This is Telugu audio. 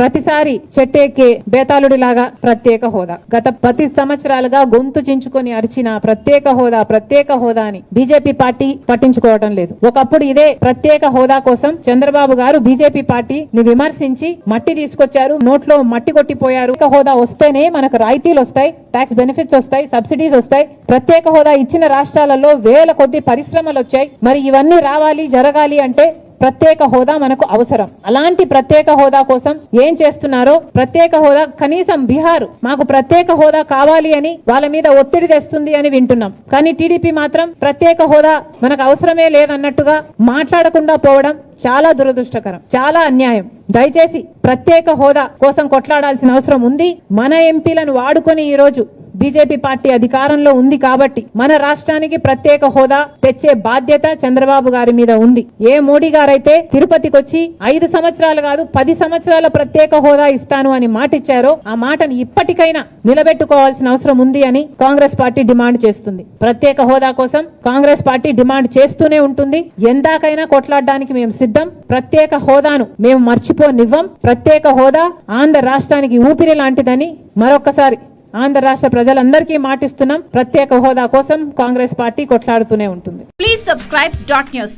ప్రతిసారి చెట్టెక్కే బేతాళుడిలాగా ప్రత్యేక హోదా. గత పది సంవత్సరాలుగా గొంతు చించుకొని అరిచిన ప్రత్యేక హోదా ప్రత్యేక హోదా అని బీజేపీ పార్టీ పట్టించుకోవడం లేదు. ఒకప్పుడు ఇదే ప్రత్యేక హోదా కోసం చంద్రబాబు గారు బీజేపీ పార్టీని విమర్శించి మట్టి తీసుకొచ్చారు నోట్లో మట్టి కొట్టిపోయారు. హోదా వస్తేనే మనకు రాయితీలు వస్తాయి ట్యాక్స్ బెనిఫిట్స్ వస్తాయి సబ్సిడీస్ వస్తాయి. ప్రత్యేక హోదా ఇచ్చిన రాష్ట్రాలలో వేల కొద్ది పరిశ్రమలు వచ్చాయి. మరి ఇవన్నీ రావాలి జరగాలి అంటే ప్రత్యేక హోదా మనకు అవసరం. అలాంటి ప్రత్యేక హోదా కోసం ఏం చేస్తున్నారో ప్రత్యేక హోదా కనీసం బీహార్ మాకు ప్రత్యేక హోదా కావాలి అని వాళ్ళ మీద ఒత్తిడి తెస్తుంది అని వింటున్నాం. కానీ టీడీపీ మాత్రం ప్రత్యేక హోదా మనకు అవసరమే లేదన్నట్టుగా మాట్లాడకుండా పోవడం చాలా దురదృష్టకరం చాలా అన్యాయం. దయచేసి ప్రత్యేక హోదా కోసం కొట్లాడాల్సిన అవసరం ఉంది. మన ఎంపీలను వాడుకొని ఈ రోజు బీజేపీ పార్టీ అధికారంలో ఉంది కాబట్టి మన రాష్ట్రానికి ప్రత్యేక హోదా తెచ్చే బాధ్యత చంద్రబాబు గారి మీద ఉంది. ఏ మోడీ గారైతే తిరుపతికి వచ్చి ఐదు సంవత్సరాలు కాదు పది సంవత్సరాల ప్రత్యేక హోదా ఇస్తాను అని మాట ఇచ్చారో ఆ మాటను ఇప్పటికైనా నిలబెట్టుకోవాల్సిన అవసరం ఉంది అని కాంగ్రెస్ పార్టీ డిమాండ్ చేస్తుంది. ప్రత్యేక హోదా కోసం కాంగ్రెస్ పార్టీ డిమాండ్ చేస్తూనే ఉంటుంది. ఎందాకైనా కొట్లాడడానికి మేము సిద్ధం. ప్రత్యేక హోదాను మేము మర్చిపోనివ్వం. ప్రత్యేక హోదా ఆంధ్ర రాష్ట్రానికి ఊపిరి లాంటిదని మరొకసారి ఆంధ్ర రాష్ట్ర ప్రజలందరికీ మాటిస్తున్నాం. ప్రత్యేక హోదా కోసం కాంగ్రెస్ పార్టీ కొట్లాడుతూనే ఉంటుంది. Please subscribe dot news